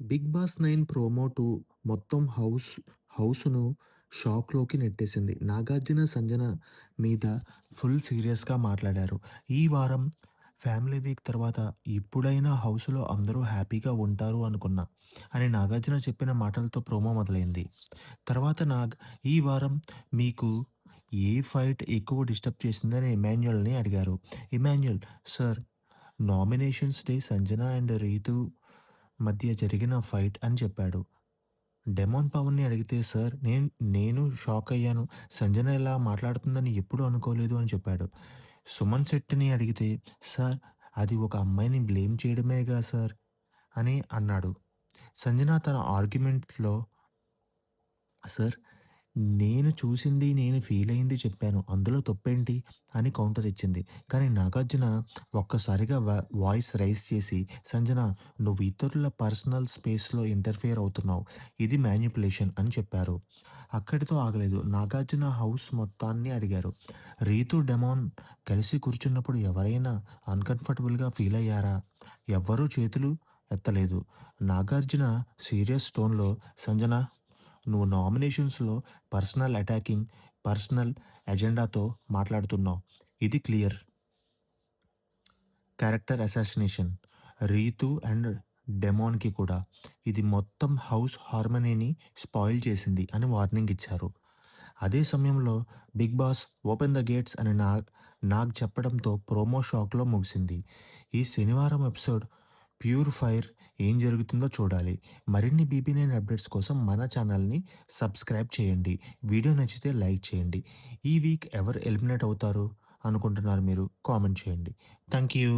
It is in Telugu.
'బిగ్ బాస్ నైన్' ప్రోమో 2 మొత్తం హౌస్ హౌస్‌ను షాక్‌లోకి నెట్టేసింది. నాగార్జున, సంజన మీద ఫుల్ సీరియస్‌గా మాట్లాడారు. ఈ వారం ఫ్యామిలీ వీక్ తర్వాత ఇప్పుడైనా హౌస్‌లో అందరూ హ్యాపీగా ఉంటారు అనుకున్నా అని నాగార్జున చెప్పిన మాటలతో ప్రోమో మొదలైంది. తర్వాత నాగ్ ఈ వారం మీకు ఏ ఫైట్ ఎక్కువ డిస్టర్బ్ చేసిందని ఇమాన్యుయల్‌ని అడిగారు. Emmanuel sir nominations day Sanjana and Ritu మధ్య జరిగిన ఫైట్ అని చెప్పాడు. డెమోన్ పవన్‌ని అడిగితే సార్ నేను నేను షాక్ అయ్యాను. సంజన ఇలా మాట్లాడుతుందని ఎప్పుడూ అనుకోలేదు అని చెప్పాడు. సుమన్ శెట్టిని అడిగితే సార్ అది ఒక అమ్మాయిని బ్లేమ్ చేయడమేగా సార్ అని అన్నాడు. సంజన తన ఆర్గ్యుమెంట్‌లో సార్ నేను చూసింది, నేను ఫీల్ అయింది చెప్పాను. అందులో తప్పేంటి? అని కౌంటర్ ఇచ్చింది. కానీ నాగార్జున ఒక్కసారిగా వాయిస్ రైజ్ చేసి సంజన నువ్వు ఇతరుల పర్సనల్ స్పేస్‌లో ఇంటర్ఫియర్ అవుతున్నావు. ఇది మ్యానిపులేషన్ అని చెప్పారు. అక్కడితో ఆగలేదు. నాగార్జున హౌస్ మొత్తాన్ని అడిగారు. రీతు డెమాన్ కలిసి కూర్చున్నప్పుడు ఎవరైనా అన్‌కంఫర్టబుల్‌గా ఫీల్ అయ్యారా? ఎవ్వరూ చేతులు ఎత్తలేదు. నాగార్జున సీరియస్ టోన్‌లో సంజన నువ్వు నామినేషన్స్‌లో పర్సనల్ అటాకింగ్, పర్సనల్ ఎజెండాతో మాట్లాడుతున్నావు. ఇది clear. Character assassination. Ritu and డెమాన్‌కి కూడా. ఇది మొత్తం హౌస్ హార్మనీని స్పాయిల్ చేసింది అని వార్నింగ్ ఇచ్చారు. అదే సమయంలో 'Bigg Boss open the gates' అని నాగ్ నాగ్ చెప్పడంతో ప్రోమో షాక్‌లో ముగిసింది. ఈ శనివారం ఎపిసోడ్ ప్యూర్ ఫైర్ ఏం జరుగుతుందో చూడాలి. మరిన్ని బీబీ నైన్ అప్డేట్స్ కోసం మన ఛానల్‌ని సబ్స్క్రైబ్ చేయండి. వీడియో నచ్చితే లైక్ చేయండి. ఈ వీక్ ఎవరు ఎలిమినేట్ అవుతారు అనుకుంటున్నారు మీరు? కామెంట్ చేయండి. Thank you.